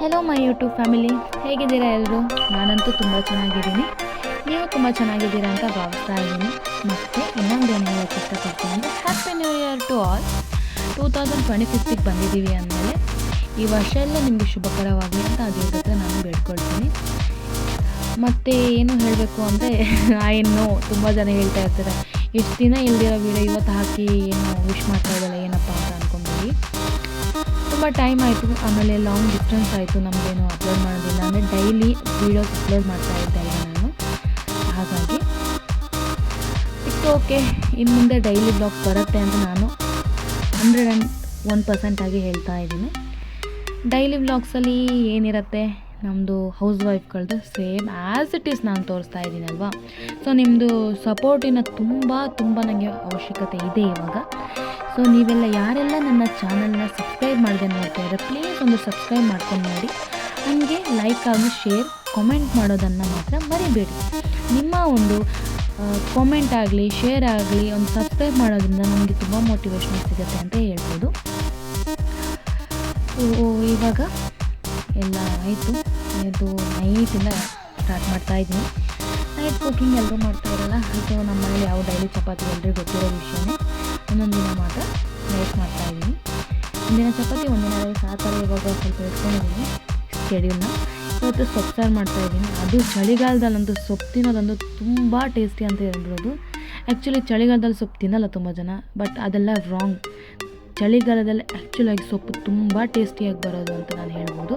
Hello my YouTube family ಹೇಗಿದ್ದೀರಾ ಎಲ್ಲರೂ ನಾನಂತೂ ತುಂಬ ಚೆನ್ನಾಗಿದ್ದೀನಿ. ನೀವು ತುಂಬ ಚೆನ್ನಾಗಿದ್ದೀರಾ ಅಂತ ಭಾವಿಸ್ತಾ ಇದ್ದೀನಿ. ಮತ್ತು ಇನ್ನೊಂದು ಏನು ಹೇಳೋಕ್ಕೆ ಇಷ್ಟಪಡ್ತೀನಿ ಅಂದರೆ happy new year to all two thousand twenty ಫಿಫ್ತಿಗೆ ಬಂದಿದ್ದೀವಿ ಅಂದಮೇಲೆ ಈ ವರ್ಷ ಎಲ್ಲ ನಿಮಗೆ ಶುಭಕರವಾಗಿ ಅಂತ ಅದೇ ನಾನು ಬೇಡ್ಕೊಳ್ತೀನಿ. ಮತ್ತು ಏನು ಹೇಳಬೇಕು ಅಂದರೆ ನೋ ತುಂಬ ಜನ ಹೇಳ್ತಾ ಇರ್ತಾರೆ. ಎಷ್ಟು ದಿನ ಇಲ್ದಿರೋ ವೀಡಿಯೋ ಇವತ್ತು ಹಾಕಿ ಏನು ವಿಶ್ ಮಾಡ್ತಾ ಇದ್ದಾಳೆ ಏನಪ್ಪ ಅಂತ ಅಂದ್ಕೊಂಡ್ಬಿಡಿ ತುಂಬ ಟೈಮ್ ಆಯಿತು, ಆಮೇಲೆ ಲಾಂಗ್ ಡಿಸ್ಟೆನ್ಸ್ ಆಯಿತು, ನಮಗೇನು ಅಪ್ಲೋಡ್ ಮಾಡೋದಿಲ್ಲ. ಅಂದರೆ ಡೈಲಿ ವೀಡಿಯೋಸ್ ಅಪ್ಲೋಡ್ ಮಾಡ್ತಾ ಇದ್ದೆ ನಾನು. ಹಾಗಾಗಿ ಇಟ್ಸ್ ಓಕೆ ಇನ್ನು ಮುಂದೆ ಡೈಲಿ ಬ್ಲಾಗ್ ಬರುತ್ತೆ ಅಂತ ನಾನು ಹಂಡ್ರೆಡ್ ಆ್ಯಂಡ್ ಒನ್ ಪರ್ಸೆಂಟಾಗಿ ಹೇಳ್ತಾ ಇದ್ದೀನಿ. ಡೈಲಿ ವ್ಲಾಗ್ಸಲ್ಲಿ ಏನಿರುತ್ತೆ? ನಮ್ಮದು ಹೌಸ್ ವೈಫ್ಗಳದ್ದು ಸೇಮ್ ಆ್ಯಸ್ ಇಟ್ ಈಸ್ ನಾನು ತೋರಿಸ್ತಾ ಇದ್ದೀನಲ್ವಾ? ಸೊ ನಿಮ್ಮದು ಸಪೋರ್ಟಿನ ತುಂಬ ತುಂಬ ನನಗೆ ಅವಶ್ಯಕತೆ ಇದೆ ಇವಾಗ. ಸೊ ನೀವೆಲ್ಲ ಯಾರೆಲ್ಲ ನನ್ನ ಚಾನಲ್ನ ಸಬ್ಸ್ಕ್ರೈಬ್ ಮಾಡಿದೆ ನೋಡ್ತಾ ಇದ್ದಾರೆ ಪ್ಲೀಸ್ ಒಂದು ಸಬ್ಸ್ಕ್ರೈಬ್ ಮಾಡ್ಕೊಂಡು ನೋಡಿ. ನನಗೆ ಲೈಕ್ ಆಗಿ ಶೇರ್ ಕಾಮೆಂಟ್ ಮಾಡೋದನ್ನು ಮಾತ್ರ ಮರಿಬೇಡಿ. ನಿಮ್ಮ ಒಂದು ಕಾಮೆಂಟ್ ಆಗಲಿ ಶೇರ್ ಆಗಲಿ, ಒಂದು ಸಬ್ಸ್ಕ್ರೈಬ್ ಮಾಡೋದ್ರಿಂದ ನಮಗೆ ತುಂಬ ಮೋಟಿವೇಶನ್ ಸಿಗುತ್ತೆ ಅಂತ ಹೇಳ್ಬೋದು. ಇವಾಗ ಎಲ್ಲ ಆಯಿತು. ಇದು ನೈಟಿಂದ ಸ್ಟಾರ್ಟ್ ಮಾಡ್ತಾ ಇದ್ದೀನಿ. ನೈಟ್ ಕುಕಿಂಗ್ ಎಲ್ಲರೂ ಮಾಡ್ತಾ ಇರಲ್ಲ ಸೊ ನಮ್ಮ ಮನೇಲಿ ಯಾವ ಡೈಲಿ ಚಪಾತಿ ಎಲ್ಲರಿಗೂ ಗೊತ್ತಿರೋ ವಿಷಯನೇ. ಒಂದೊಂದು ದಿನ ಮಾತ್ರ ನೈಟ್ ಮಾಡ್ತಾ ಇದ್ದೀನಿ. ಒಂದಿನ ಚಪಾತಿ, ಒಂದಿನ ಆ ಥರ ಇವಾಗ ಸ್ವಲ್ಪ ಇಟ್ಕೊಂಡಿದ್ದೀನಿ ಶೆಡ್ಯೂಲ್ನ ಇವತ್ತು ಸೊಪ್ಪು ಸಾರು ಮಾಡ್ತಾ ಇದ್ದೀನಿ. ಅದು ಚಳಿಗಾಲದಲ್ಲಂತೂ ಸೊಪ್ಪು ತಿನ್ನೋದಂತೂ ತುಂಬ ಟೇಸ್ಟಿ ಅಂತ ಹೇಳ್ಬೋದು. ಆ್ಯಕ್ಚುಲಿ ಚಳಿಗಾಲದಲ್ಲಿ ಸೊಪ್ಪು ತಿನ್ನಲ್ಲ ತುಂಬ ಜನ ಬಟ್ ಅದೆಲ್ಲ ರಾಂಗ್ ಚಳಿಗಾಲದಲ್ಲಿ ಆ್ಯಕ್ಚುಲಾಗಿ ಸೊಪ್ಪು ತುಂಬ ಟೇಸ್ಟಿಯಾಗಿ ಬರೋದು ಅಂತ ನಾನು ಹೇಳ್ಬೋದು.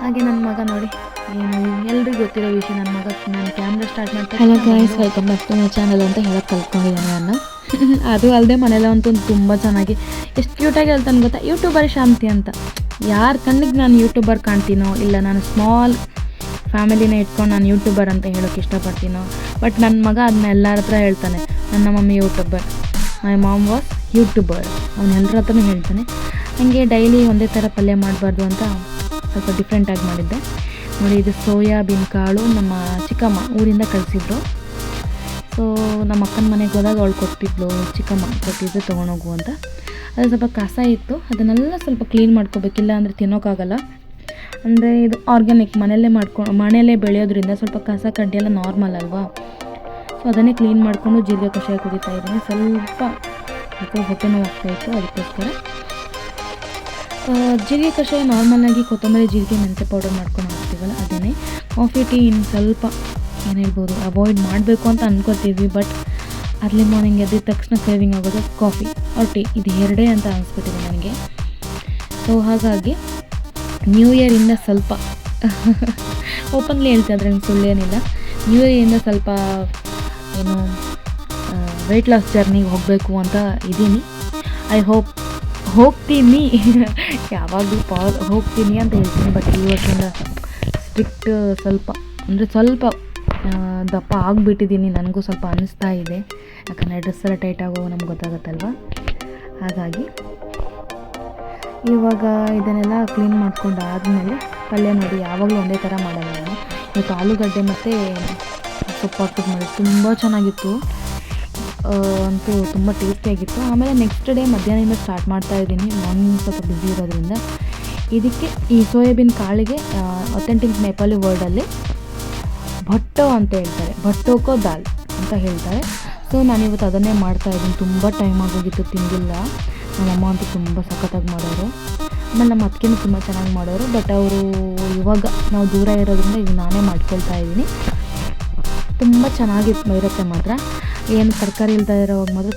ಹಾಗೆ ನನ್ನ ಮಗ ನೋಡಿ. ಏನು ಎಲ್ರಿಗೂ ಗೊತ್ತಿರೋ ವಿಷಯ ನನ್ನ ಮಗ. ನಾನು ಕ್ಯಾಮ್ರಾ ಸ್ಟಾರ್ಟ್ ಮಾಡ್ತಾ hello guys welcome back to my channel ಅಂತ ಹೇಳಕ್ಕೆ ಕಲ್ತ್ಕೊಂಡಿದ್ದಾನೆ ನಾನು. ಅದು ಅಲ್ಲದೆ ಮನೇಲಿ ಅಂತೂ ತುಂಬ ಚೆನ್ನಾಗಿ ಎಷ್ಟು ಕ್ಯೂಟಾಗಿ ಹೇಳ್ತಾನೆ ಗೊತ್ತಾ? ಯೂಟ್ಯೂಬರ್ ಶಾಂತಿ ಅಂತ. ಯಾರ ಕಣ್ಣಿಗೆ ನಾನು ಯೂಟ್ಯೂಬರ್ ಕಾಣ್ತೀನೋ ಇಲ್ಲ ನಾನು ಸ್ಮಾಲ್ ಫ್ಯಾಮಿಲಿನ ಇಟ್ಕೊಂಡು ನಾನು ಯೂಟ್ಯೂಬರ್ ಅಂತ ಹೇಳೋಕೆ ಇಷ್ಟಪಡ್ತೀನೋ ಬಟ್ ನನ್ನ ಮಗ ಅದನ್ನ ಎಲ್ಲರ ಹತ್ರ ಹೇಳ್ತಾನೆ. ನನ್ನ mummy YouTuber my mom was YouTuber ಅವ್ನು ಎಲ್ಲರ ಹತ್ರನೂ ಹೇಳ್ತಾನೆ. ಹಾಗೆ ಡೈಲಿ ಒಂದೇ ಥರ ಪಲ್ಯ ಮಾಡಬಾರ್ದು ಅಂತ ಸ್ವಲ್ಪ ಡಿಫ್ರೆಂಟಾಗಿ ಮಾಡಿದ್ದೆ. ನೋಡಿ, ಇದು ಸೋಯಾಬೀನ್ ಕಾಳು ನಮ್ಮ ಚಿಕ್ಕಮ್ಮ ಊರಿಂದ ಕಳಿಸಿದ್ರು. ಸೊ ನಮ್ಮ ಅಕ್ಕನ ಮನೆಗೆ ಹೋದಾಗ ಅವಳು ಕೊಟ್ಟಿದ್ಲು ಚಿಕ್ಕಮ್ಮ ಕೊಟ್ಟಿದ್ದು ತೊಗೊಂಡೋಗು ಅಂತ. ಅದು ಸ್ವಲ್ಪ ಕಸ ಇತ್ತು. ಅದನ್ನೆಲ್ಲ ಸ್ವಲ್ಪ ಕ್ಲೀನ್ ಮಾಡ್ಕೋಬೇಕಿಲ್ಲ ಅಂದರೆ ತಿನ್ನೋಕ್ಕಾಗಲ್ಲ ಅಂದರೆ ಇದು ಆರ್ಗ್ಯಾನಿಕ್ ಮನೆಯಲ್ಲೇ ಮಾಡ್ಕೊ, ಮನೆಯಲ್ಲೇ ಬೆಳೆಯೋದ್ರಿಂದ ಸ್ವಲ್ಪ ಕಸ ಕಡ್ಡಿ ಎಲ್ಲ ನಾರ್ಮಲ್ ಅಲ್ವಾ? ಸೊ ಅದನ್ನೇ ಕ್ಲೀನ್ ಮಾಡಿಕೊಂಡು ಜೀರಿಗೆ ಕಷಾಯ ಕುಡಿತಾ ಇದ್ದೀನಿ. ಸ್ವಲ್ಪ ಯಾಕೋ ಹೊಟ್ಟೆ ನೋವು ಆಗ್ತಾಯಿತ್ತು ಅದಕ್ಕೋಸ್ಕರ ಜೀರಿಗೆ ಕಷಾಯ ನಾರ್ಮಲಾಗಿ ಕೊತ್ತಂಬರಿ ಜೀರಿಗೆ ಮೆಂತೆ ಪೌಡರ್ ಮಾಡ್ಕೊಂಡು ಹಾಕ್ತೀವಲ್ಲ ಅದನ್ನೇ ಕಾಫಿ ಟೀ ಇನ್ನು ಸ್ವಲ್ಪ ಏನು ಹೇಳ್ಬೋದು ಅವಾಯ್ಡ್ ಮಾಡಬೇಕು ಅಂತ ಅಂದ್ಕೋತೀವಿ ಬಟ್ ಅರ್ಲಿ ಮಾರ್ನಿಂಗ್ ಎದ್ದಿದ ತಕ್ಷಣ ಸೇವಿಂಗ್ ಆಗೋದು ಕಾಫಿ ಆರ್ ಟೀ ಇದು ಎರಡೇ ಅಂತ ಅನಿಸ್ಬಿಟ್ಟಿದೆ ನನಗೆ. ಸೊ ಹಾಗಾಗಿ ನ್ಯೂ ಇಯರಿಂದ ಸ್ವಲ್ಪ ಓಪನ್ಲಿ ಹೇಳ್ತಾ ಇದ್ರೆ ನಂಗೆ ಸುಳ್ಳೇನಿಲ್ಲ ನ್ಯೂ ಇಯರಿಂದ ಸ್ವಲ್ಪ ಏನು ವೆಯ್ಟ್ ಲಾಸ್ ಜರ್ನಿಗೆ ಹೋಗಬೇಕು ಅಂತ ಇದ್ದೀನಿ ಐ ಹೋಪ್ ಹೋಗ್ತೀನಿ. ಯಾವಾಗಲೂ ಪಾ ಹೋಗ್ತೀನಿ ಅಂತ ಹೇಳ್ತೀನಿ ಬಟ್ ಇವತ್ತಿಂದ ಸ್ಟ್ರಿಕ್ಟ್ ಸ್ವಲ್ಪ, ಅಂದರೆ ಸ್ವಲ್ಪ ದಪ್ಪ ಆಗಿಬಿಟ್ಟಿದ್ದೀನಿ. ನನಗೂ ಸ್ವಲ್ಪ ಅನ್ನಿಸ್ತಾ ಇದೆ. ಯಾಕಂದರೆ ಡ್ರೆಸ್ ಎಲ್ಲ ಟೈಟ್ ಆಗೋ ನಮ್ಗೆ ಗೊತ್ತಾಗುತ್ತಲ್ವ? ಹಾಗಾಗಿ ಇವಾಗ ಇದನ್ನೆಲ್ಲ ಕ್ಲೀನ್ ಮಾಡ್ಕೊಂಡು ಆದಮೇಲೆ ಪಲ್ಯ ನೋಡಿ, ಯಾವಾಗಲೂ ಒಂದೇ ಥರ ಮಾಡಲ್ಲ ನಾನು ಇವತ್ತು ಆಲೂಗಡ್ಡೆ ಮತ್ತು ಸೊಪ್ಪು ಹಾಕಿದ್ಮೇಲೆ ಮಾಡಿ ತುಂಬ ಚೆನ್ನಾಗಿತ್ತು. ಅಂತೂ ತುಂಬ ಟೇಸ್ಟಿಯಾಗಿತ್ತು ಆಮೇಲೆ ನೆಕ್ಸ್ಟ್ ಡೇ ಮಧ್ಯಾಹ್ನದಿಂದ ಸ್ಟಾರ್ಟ್ ಮಾಡ್ತಾ ಇದ್ದೀನಿ. ಮಾರ್ನಿಂಗ್ ಸ್ವಲ್ಪ ಬ್ಯುಸಿ ಇರೋದ್ರಿಂದ. ಇದಕ್ಕೆ ಈ ಸೋಯಾಬೀನ್ ಕಾಳಿಗೆ ಅಥೆಂಟಿಕ್ ನೇಪಾಲಿ ವರ್ಡಲ್ಲಿ ಭಟ್ಟೋ ಅಂತ ಹೇಳ್ತಾರೆ. ಭಟ್ಟೋಕೋ ದಾಲ್ ಅಂತ ಹೇಳ್ತಾರೆ. ಸೊ ನಾನಿವತ್ತು ಅದನ್ನೇ ಮಾಡ್ತಾ ಇದ್ದೀನಿ. ತುಂಬ ಟೈಮ್ ಆಗೋಗಿತ್ತು, ತಿಂದಿಲ್ಲ. ನಮ್ಮಮ್ಮ ಅಂತೂ ತುಂಬ ಸಖತ್ತಾಗಿ ಮಾಡೋರು. ಆಮೇಲೆ ನಮ್ಮ ಅತ್ತಿಗೆನೂ ತುಂಬ ಚೆನ್ನಾಗಿ ಮಾಡೋರು. ಬಟ್ ಅವರು ಇವಾಗ ನಾವು ದೂರ ಇರೋದ್ರಿಂದ ಈಗ ನಾನೇ ಮಾಡ್ಕೊಳ್ತಾ ಇದ್ದೀನಿ. ತುಂಬ ಚೆನ್ನಾಗಿ ಇರುತ್ತೆ ಮಾತ್ರ. ಏನು ತರಕಾರಿ ಇಲ್ದ ಇರೋವಾಗ ಮಾತ್ರ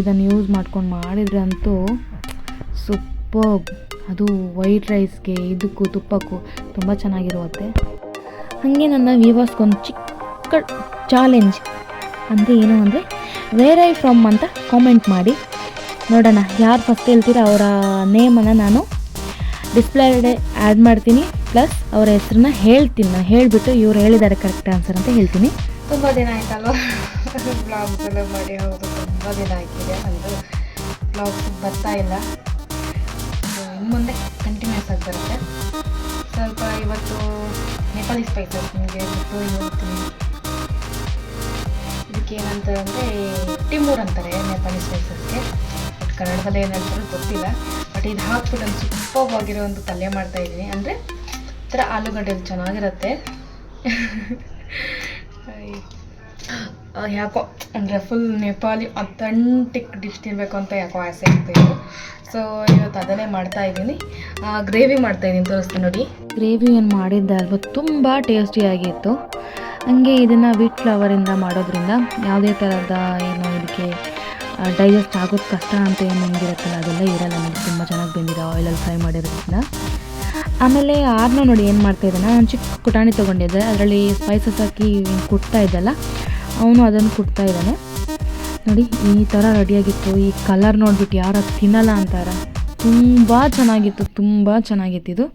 ಇದನ್ನು ಯೂಸ್ ಮಾಡ್ಕೊಂಡು ಮಾಡಿದರೆ ಅಂತೂ ಸೂಪರ್. ಅದು ವೈಟ್ ರೈಸ್ಗೆ ಇದಕ್ಕೂ ತುಪ್ಪಕ್ಕೂ ತುಂಬ ಚೆನ್ನಾಗಿರುತ್ತೆ. ಹಾಗೆ ನನ್ನ ವ್ಯೂವರ್ಸ್ಗೊಂದು ಚಿಕ್ಕ ಚಾಲೆಂಜ್ ಅಂದರೆ ಏನು ಅಂದರೆ ವೇರ್ ಐ ಫ್ರಮ್ ಅಂತ ಕಾಮೆಂಟ್ ಮಾಡಿ. ನೋಡೋಣ, ಯಾರು ಫಸ್ಟ್ ಹೇಳ್ತೀರ ಅವರ ನೇಮನ್ನು ನಾನು ಡಿಸ್ಪ್ಲೇಡೆ ಆ್ಯಡ್ ಮಾಡ್ತೀನಿ. ಪ್ಲಸ್ ಅವರ ಹೆಸ್ರನ್ನ ಹೇಳ್ತೀನಿ, ನಾನು ಹೇಳಿಬಿಟ್ಟು ಇವ್ರು ಹೇಳಿದ್ದಾರೆ ಕರೆಕ್ಟ್ ಆನ್ಸರ್ ಅಂತ ಹೇಳ್ತೀನಿ. ತುಂಬ ದಿನ ಆಯ್ತಲ್ವ? ಬ್ಲಾಗ್ಸ್ ಮಾಡಿ ಹೌದು, ತುಂಬ ದಿನ ಆಯ್ತಿದೆ. ಅದು ಬ್ಲಾಗ್ಸ್ ಬರ್ತಾ ಇಲ್ಲ. ಇನ್ನು ಮುಂದೆ ಕಂಟಿನ್ಯೂಸ್ ಆಗಿ ಬರುತ್ತೆ. ಸ್ವಲ್ಪ ಇವತ್ತು ನೇಪಾಳಿ ಸ್ಪೈಸಸ್ ನಿಮಗೆ ಬಿಟ್ಟು ಹೇಳ್ತೀನಿ ಇದಕ್ಕೆ ಏನಂತಾರೆ ಅಂದರೆ ಟಿಮೂರ್ ಅಂತಾರೆ ನೇಪಾಳಿ ಸ್ಪೈಸಸ್ಗೆ ಬಟ್ ಕನ್ನಡದಲ್ಲಿ ಏನಂತಾರೆ ಗೊತ್ತಿಲ್ಲ. ಬಟ್ ಇದು ಹಾಕ್ಬಿಟ್ಟು ನಾನು ಸೂಪರ್ ಆಗಿರೋ ಒಂದು ಪಲ್ಯ ಮಾಡ್ತಾ ಇದ್ದೀನಿ. ಅಂದರೆ ಈ ಥರ ಆಲೂಗಡ್ಡೆ ಚೆನ್ನಾಗಿರುತ್ತೆ. ಯಾಕೋ, ಅಂದರೆ ಫುಲ್ ನೇಪಾಲಿ ಅಥೆಂಟಿಕ್ ಡಿಶ್ ತಿನ್ನಬೇಕು ಅಂತ ಯಾಕೋ ಆಸೆ ಆಗ್ತಾಯಿತ್ತು ಸೊ ಇವತ್ತು ಅದನ್ನೇ ಮಾಡ್ತಾ ಇದ್ದೀನಿ. ಗ್ರೇವಿ ಮಾಡ್ತಾ ಇದ್ದೀನಿ. ತೋರಿಸ್ತೀನಿ ನೋಡಿ. ಗ್ರೇವಿ ಏನು ಮಾಡಿದ್ದೆ ಅಲ್ವ? ತುಂಬ ಟೇಸ್ಟಿಯಾಗಿತ್ತು ಹಂಗೆ ಇದನ್ನು ವೀಟ್ ಫ್ಲವರಿಂದ ಮಾಡೋದ್ರಿಂದ ಯಾವುದೇ ಥರದ ಏನು ಇದಕ್ಕೆ ಡೈಜೆಸ್ಟ್ ಆಗೋದು ಕಷ್ಟ ಅಂತ ಏನು ಹೆಂಗಿರುತ್ತಲ್ಲ ಅದೆಲ್ಲ ಇರಲ್ಲ. ನಮಗೆ ತುಂಬ ಚೆನ್ನಾಗಿ ಬಂದಿದೆ ಆಯಿಲಲ್ಲಿ ಫ್ರೈ ಮಾಡಿರೋದ್ರಿಂದ. ಆಮೇಲೆ ಆರ್ನ ನೋಡಿ ಏನು ಮಾಡ್ತಾ ಇದ್ದಾನೆ? ನಾನು ಚಿಕ್ಕ ಪುಟಾಣಿ ತೊಗೊಂಡಿದ್ದೆ. ಅದರಲ್ಲಿ ಸ್ಪೈಸಸ್ ಹಾಕಿ ಕುಟ್ತಾ ಇದ್ದಲ್ಲ, ಅವನು ಅದನ್ನು ಕುಟ್ತಾ ಇದ್ದಾನೆ. ನೋಡಿ, ಈ ಥರ ರೆಡಿಯಾಗಿತ್ತು. ಈ ಕಲರ್ ನೋಡ್ಬಿಟ್ಟು ಯಾರು ತಿನ್ನಲ್ಲ ಅಂತಾರ. ತುಂಬ ಚೆನ್ನಾಗಿತ್ತು ತುಂಬ ಚೆನ್ನಾಗಿತ್ತು ಇದು.